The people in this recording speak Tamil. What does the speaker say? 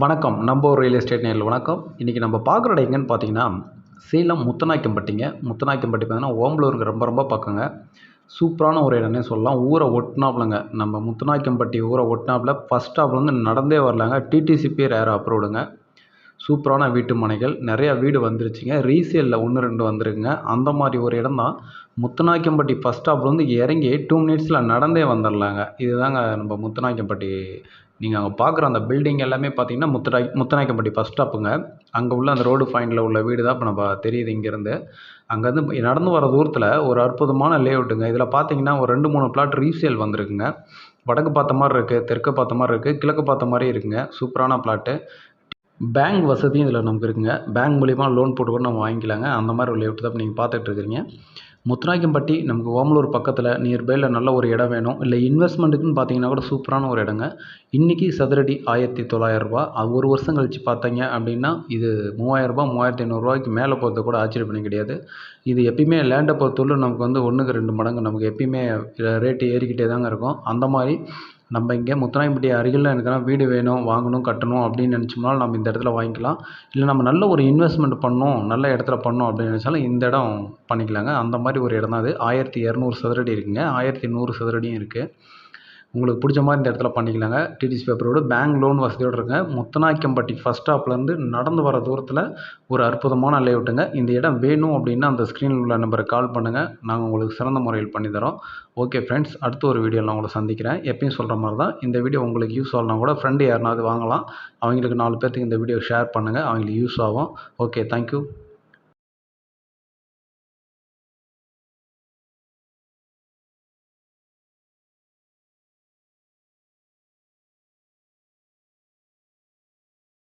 வணக்கம். நம்ம ஒரு ரியல் எஸ்டேட் நேரில் வணக்கம். இன்றைக்கி நம்ம பார்க்குற இடம் எங்கேன்னு பார்த்தீங்கன்னா சேலம் முத்தநாயக்கம்பட்டிங்க முத்தநாயக்கம்பட்டி பார்த்தீங்கன்னா ஓம்பலூருக்கு ரொம்ப ரொம்ப பக்கங்க. சூப்பரான ஒரு இடம்னே சொல்லலாம். ஊரை ஒட்டினாப்புலங்க நம்ம முத்தநாயக்கம்பட்டி ஊரை ஒட்டினாப்புல ஃபஸ்ட் ஸ்டாப்லேருந்து நடந்தே வரலாங்க. டிடிசிபி ரேர் அப்ரூவ்டுங்க சூப்பரான வீட்டு மனைகள். நிறையா வீடு வந்துருச்சுங்க. ரீசேலில் ஒன்று ரெண்டு வந்துருக்குங்க. அந்த மாதிரி ஒரு இடம் தான். முத்துநாயக்கம்பட்டி ஃபஸ்ட் ஸ்டாப்லேருந்து இறங்கி டூ மினிட்ஸில் நடந்தே வந்துடலாங்க இதுதாங்க நம்ம முத்துநாய்க்கம்பட்டி. நீங்கள் அங்கே பார்க்குற அந்த பில்டிங் எல்லாமே பார்த்தீங்கன்னா முத்துராய் முத்துநாயக்கம்பட்டி ஃபஸ்ட் ஸ்டாப்புங்க அங்கே உள்ள அந்த ரோடு ஃபைனில் உள்ள வீடு தான் இப்போ நம்ம தெரியுது இங்கேருந்து. அங்கேருந்து நடந்து வர தூரத்தில் ஒரு அற்புதமான லேஅவுட்டுங்க இதில் பார்த்தீங்கன்னா ஒரு ரெண்டு மூணு பிளாட் ரீசேல் வந்திருக்குங்க. வடக்கு பார்த்த மாதிரி இருக்குது தெற்கு பார்த்த மாதிரி இருக்குது கிழக்கு பார்த்த மாதிரி இருக்குங்க. சூப்பரான பிளாட்டு பேங்க் வசதியும் இதில் நமக்கு இருக்குங்க. பேங்க் மூலிமா லோன் போட்டு கூட நம்ம வாங்கிக்கலாங்க. அந்த மாதிரி ஒரு லேஅவுட் தான் நீங்கள் பார்த்துட்டு இருக்கிறீங்க. முத்துராயக்கம்பட்டி நமக்கு ஓமலூர் பக்கத்தில் நியர்பையில் நல்ல ஒரு இடம் வேணும். இல்லை இன்வெஸ்ட்மெண்ட்டுக்குன்னு பார்த்தீங்கன்னா கூட சூப்பரான ஒரு இடங்க. இன்றைக்கி சதுரடி ஆயிரத்தி தொள்ளாயிரரூபா அது ஒரு வருஷம் கழித்து பார்த்தீங்க அப்படின்னா இது மூவாயிரரூபா மூவாயிரத்தி ஐநூறுரூவாய்க்கு மேலே போகிறது கூட ஆச்சரியம் பண்ணி கிடையாது இது எப்பயுமே லேண்டை பொறுத்தவரை நமக்கு வந்து ஒன்றுக்கு ரெண்டு மடங்கு நமக்கு எப்பயுமே ரேட்டு ஏறிக்கிட்டே தாங்க இருக்கும். அந்த மாதிரி நம்ம இங்கே முத்துராயம்பட்டி அருகில் எனக்கு வீடு வேணும் வாங்கணும் கட்டணும் அப்படின்னு நினச்சோம்னாலும் நம்ம இந்த இடத்துல வாங்கிக்கலாம். இல்லை நம்ம நல்ல ஒரு இன்வெஸ்ட்மெண்ட் பண்ணணும் நல்ல இடத்துல பண்ணணும் அப்படின்னு நினச்சாலும் இந்த இடம் பண்ணிக்கலாங்க. அந்த மாதிரி ஒரு இடம் தான் அது. ஆயிரத்தி இரநூறு சதுரடி இருக்குதுங்க ஆயிரத்தி நூறு சதுரடியும் இருக்குது உங்களுக்கு பிடிச்ச மாதிரி இந்த இடத்துல பண்ணிக்கலாங்க. டிடிசி பேப்பரோடு பேங்க் லோன் வசதியோடு இருக்குங்க முத்தநாயக்கம்பட்டி ஃபஸ்ட் ஸ்டாப்லேருந்து நடந்து வர தூரத்தில் ஒரு அற்புதமான லேஅவுட்டுங்க இந்த இடம் வேணும் அப்படின்னா அந்த ஸ்க்ரீனில் உள்ள நம்பருக்கு கால் பண்ணுங்கள் நாங்கள் உங்களுக்கு சிறந்த முறையில் பண்ணித்தரோம் ஓகே ஃப்ரெண்ட்ஸ் அடுத்த ஒரு வீடியோவில் நான் உங்களை சந்திக்கிறேன். எப்பயும் சொல்கிற மாதிரி தான் இந்த வீடியோ உங்களுக்கு யூஸ் ஆகலாம் கூட ஃப்ரெண்டு யாருனாவது வாங்கலாம். அவங்களுக்கு நாலு பேர்த்துக்கு இந்த வீடியோ ஷேர் பண்ணுங்கள் அவங்களுக்கு யூஸ் ஆகும். Okay thank you